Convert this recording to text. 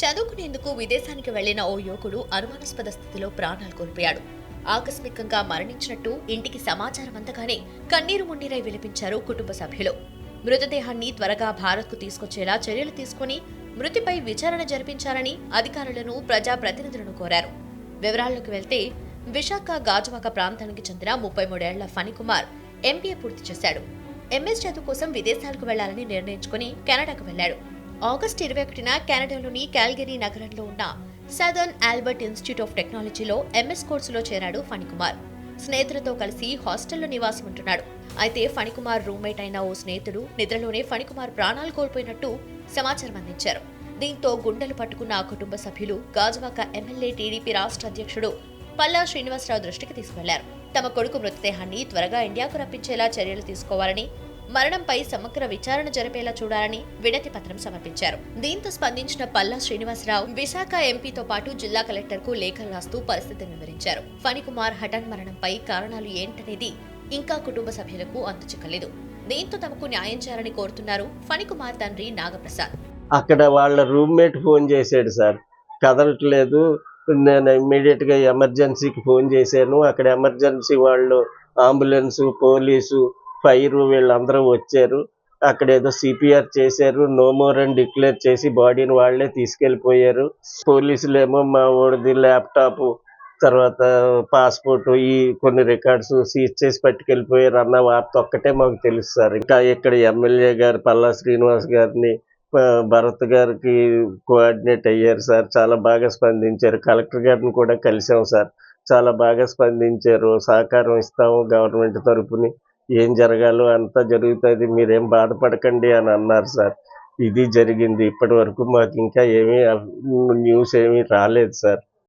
చదువుకునేందుకు విదేశానికి వెళ్ళిన ఓ యువకుడు అనుమానాస్పద స్థితిలో ప్రాణాలు కోల్పోయాడు. ఆకస్మికంగా మరణించినట్టు ఇంటికి సమాచారం అందగానే కన్నీరు మున్నీరై విలపించారు కుటుంబ సభ్యులు. మృతదేహాన్ని త్వరగా భారత్కు తీసుకొచ్చేలా చర్యలు తీసుకుని మృతిపై విచారణ జరిపించాలని అధికారులను ప్రజాప్రతినిధులను కోరారు. వివరాల్లోకి వెళ్తే విశాఖ గాజువాక ప్రాంతానికి చెందిన ముప్పై మూడేళ్ళ ఫణికుమార్ ఎంబీఏ పూర్తి చేశాడు. ఎంఎస్ చదువు కోసం విదేశాలకు వెళ్ళాలని నిర్ణయించుకుని కెనడాకు వెళ్ళాడు ఆగస్టు ఇరవై ఒకటిన కెనడాలోని క్యాల్గరీ నగరంలో ఉన్న సదర్న్ ఆల్బర్ట్ ఇన్స్టిట్యూట్ ఆఫ్ టెక్నాలజీలో ఎంఎస్ కోర్సులో చేరాడు ఫణికుమార్. స్నేహితులతో కలిసి హాస్టల్లో నివాసం ఉంటున్నాడు. అయితే ఫణికుమార్ రూమ్మేట్ అయిన ఓ స్నేహితుడు నిద్రలోనే ఫణికుమార్ ప్రాణాలు కోల్పోయినట్టు సమాచారం అందించారు. దీంతో గుండెలు పట్టుకున్న ఆ కుటుంబ సభ్యులు గాజువాక ఎమ్మెల్యే టీడీపీ రాష్ట్ర అధ్యక్షుడు పల్లా శ్రీనివాసరావు దృష్టికి తీసుకెళ్ళారు. తమ కొడుకు మృతదేహాన్ని త్వరగా ఇండియాకు రప్పించేలా చర్యలు తీసుకోవాలని మరణంపై సమగ్ర విచారణ జరిపేలా చూడాలని వినతి పత్రం సమర్పించారు. దీంతో స్పందించిన పల్లా శ్రీనివాసరావు విశాఖ ఎంపీతో పాటు జిల్లా కలెక్టర్కు లేఖలు రాస్తూ పరిస్థితిని వివరించారు. ఫణికుమార్ హఠాన్ మరణంపై కారణాలు ఏంటనేది ఇంకా కుటుంబ సభ్యులకు అంతుచిక్కలేదు. దీంతో తమకు న్యాయం చేయాలని కోరుతున్నారు ఫణికుమార్ తండ్రి నాగప్రసాద్. అక్కడ వాళ్ళ రూమ్మేట్ ఫోన్ చేశాడు సార్. కదలట్లేదు. నేను ఇమ్మీడియట్గా ఎమర్జెన్సీకి ఫోన్ చేశాను. అక్కడ ఎమర్జెన్సీ వాళ్ళు అంబులెన్స్ పోలీసు ఫైర్ వీళ్ళందరూ వచ్చారు. అక్కడ ఏదో సిపిఆర్ చేశారు. నో మోర్ అని డిక్లేర్ చేసి బాడీని వాళ్ళే తీసుకెళ్ళిపోయారు. పోలీసులు ఏమో మా ఓడిది ల్యాప్టాప్ తర్వాత పాస్పోర్ట్ ఈ కొన్ని రికార్డ్స్ సీజ్ చేసి పట్టుకెళ్ళిపోయారు అన్న వార్త ఒక్కటే మాకు తెలుసు సార్. ఇంకా ఇక్కడ ఎమ్మెల్యే గారు పల్లా శ్రీనివాస్ గారిని భరత్ గారికి కోఆర్డినేట్ అయ్యారు సార్. చాలా బాగా స్పందించారు. కలెక్టర్ గారిని కూడా కలిసాం సార్. చాలా బాగా స్పందించారు. సహకారం ఇస్తాము గవర్నమెంట్ తరపుని. ఏం జరగాలో అంతా జరుగుతుంది మీరేం బాధపడకండి అని అన్నారు సార్. ఇది జరిగింది ఇప్పటి వరకు మాకు ఇంకా ఏమీ న్యూస్ ఏమీ రాలేదు సార్.